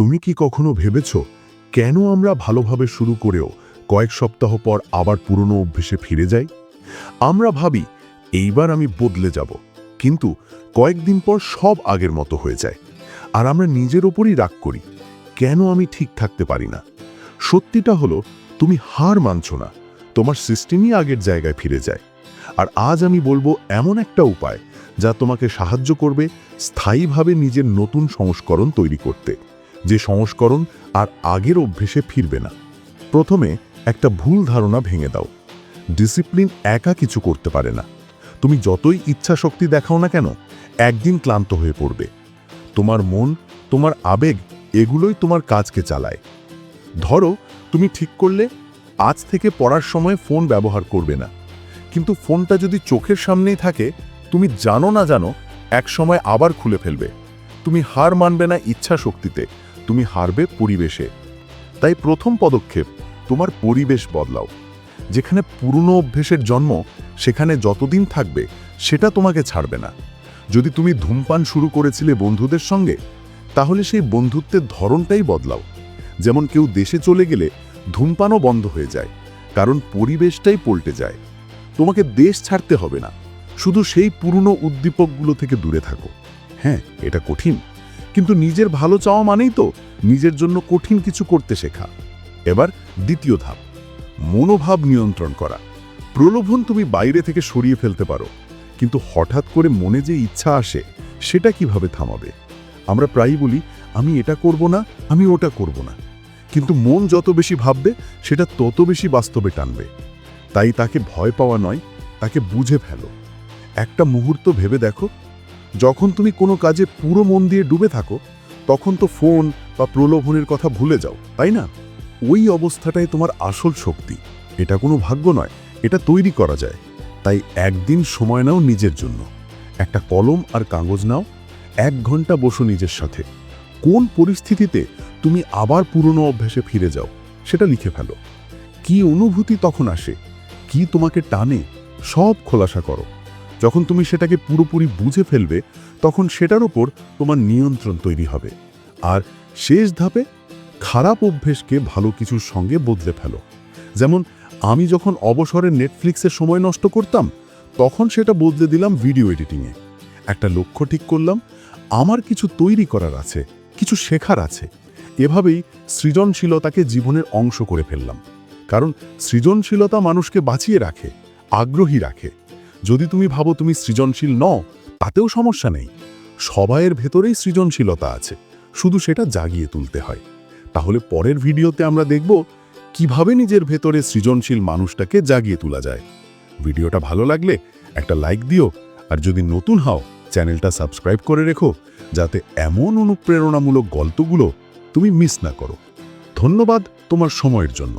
তুমি কি কখনো ভেবেছ কেন আমরা ভালোভাবে শুরু করেও কয়েক সপ্তাহ পর আবার পুরনো অভ্যেসে ফিরে যাই? আমরা ভাবি, এইবার আমি বদলে যাব, কিন্তু কয়েকদিন পর সব আগের মতো হয়ে যায়, আর আমরা নিজের ওপরই রাগ করি, কেন আমি ঠিক থাকতে পারি না? সত্যিটা হলো, তুমি হার মানছ না, তোমার সিস্টেমই আগের জায়গায় ফিরে যায়, আর আজ আমি বলব এমন একটা উপায় যা তোমাকে সাহায্য করবে স্থায়ীভাবে নিজের নতুন সংস্করণ তৈরি করতে। যে সংস্করণ আর আগের অভ্যেসে ফিরবে না। প্রথমে একটা ভুল ধারণা ভেঙে দাও। ডিসিপ্লিন একা কিছু করতে পারে না। তুমি যতই ইচ্ছা শক্তি দেখাও না কেন, একদিন ক্লান্ত হয়ে পড়বে। তোমার মন, তোমার আবেগ এগুলোই তোমার কাজকে চালায়। ধরো, তুমি ঠিক করলে, আজ থেকে পড়ার সময় ফোন ব্যবহার করবে না। কিন্তু ফোনটা যদি চোখের সামনেই থাকে, তুমি জানো না জানো এক সময় আবার খুলে ফেলবে। তুমি হার মানবে না ইচ্ছা শক্তিতে তুমি হারবে পরিবেশে। তাই প্রথম পদক্ষেপ, তোমার পরিবেশ বদলাও। যেখানে পুরনো অভ্যেসের জন্ম, সেখানে যতদিন থাকবে, সেটা তোমাকে ছাড়বে না। যদি তুমি ধূমপান শুরু করেছিলে বন্ধুদের সঙ্গে, তাহলে সেই বন্ধুত্বের ধরনটাই বদলাও। যেমন কেউ দেশে চলে গেলে ধূমপানও বন্ধ হয়ে যায়, কারণ পরিবেশটাই পল্টে যায়। তোমাকে দেশ ছাড়তে হবে না, শুধু সেই পুরনো উদ্দীপকগুলো থেকে দূরে থাকো। হ্যাঁ এটা কঠিন। কিন্তু নিজের ভালো চাওয়া মানেই তো নিজের জন্য কঠিন কিছু করতে শেখা। এবার দ্বিতীয় ধাপ, মনোভাব নিয়ন্ত্রণ করা। প্রলোভন তুমি বাইরে থেকে সরিয়ে ফেলতে পারো, কিন্তু হঠাৎ করে মনে যে ইচ্ছা আসে, সেটা কীভাবে থামাবে? আমরা প্রায়ই বলি, আমি এটা করব না, আমি ওটা করব না। কিন্তু মন যত বেশি ভাববে, সেটা তত বেশি বাস্তবে টানবে। তাই তাকে ভয় পাওয়া নয়, তাকে বুঝে ফেলো। একটা মুহূর্ত ভেবে দেখো যখন তুমি কোনো কাজে পুরো মন দিয়ে ডুবে থাকো, তখন তো ফোন বা প্রলোভনের কথা ভুলে যাও, তাই না? ওই অবস্থাটাই তোমার আসল শক্তি। এটা কোনো ভাগ্য নয়, এটা তৈরি করা যায়। তাই একদিন সময় নাও নিজের জন্য। একটা কলম আর কাগজ নাও, এক ঘণ্টা বসো নিজের সাথে। কোন পরিস্থিতিতে তুমি আবার পুরনো অভ্যাসে ফিরে যাও, সেটা লিখে ফেলো। কি অনুভূতি তখন আসে, কি তোমাকে টানে, সব খোলাসা করো। যখন তুমি সেটাকে পুরোপুরি বুঝে ফেলবে, তখন সেটার ওপর তোমার নিয়ন্ত্রণ তৈরি হবে। আর শেষ ধাপে খারাপ অভ্যেসকে ভালো কিছুর সঙ্গে বদলে ফেলো। যেমন, আমি যখন অবসরে নেটফ্লিক্সের সময় নষ্ট করতাম, তখন সেটা বদলে দিলাম ভিডিও এডিটিংয়ে একটা লক্ষ্য ঠিক করলাম, আমার কিছু তৈরি করার আছে, কিছু শেখার আছে। এভাবেই সৃজনশীলতাকে জীবনের অংশ করে ফেললাম। কারণ সৃজনশীলতা মানুষকে বাঁচিয়ে রাখে, আগ্রহী রাখে। যদি তুমি ভাবো তুমি সৃজনশীল নও, তাতেও সমস্যা নেই। সবাইয়ের ভেতরেই সৃজনশীলতা আছে, শুধু সেটা জাগিয়ে তুলতে হয়। তাহলে পরের ভিডিওতে আমরা দেখব কীভাবে নিজের ভেতরে সৃজনশীল মানুষটাকে জাগিয়ে তোলা যায়। ভিডিওটা ভালো লাগলে একটা লাইক দিও, আর যদি নতুন হও, চ্যানেলটা সাবস্ক্রাইব করে রেখো, যাতে এমন অনুপ্রেরণামূলক গল্পগুলো তুমি মিস না করো। ধন্যবাদ তোমার সময়ের জন্য।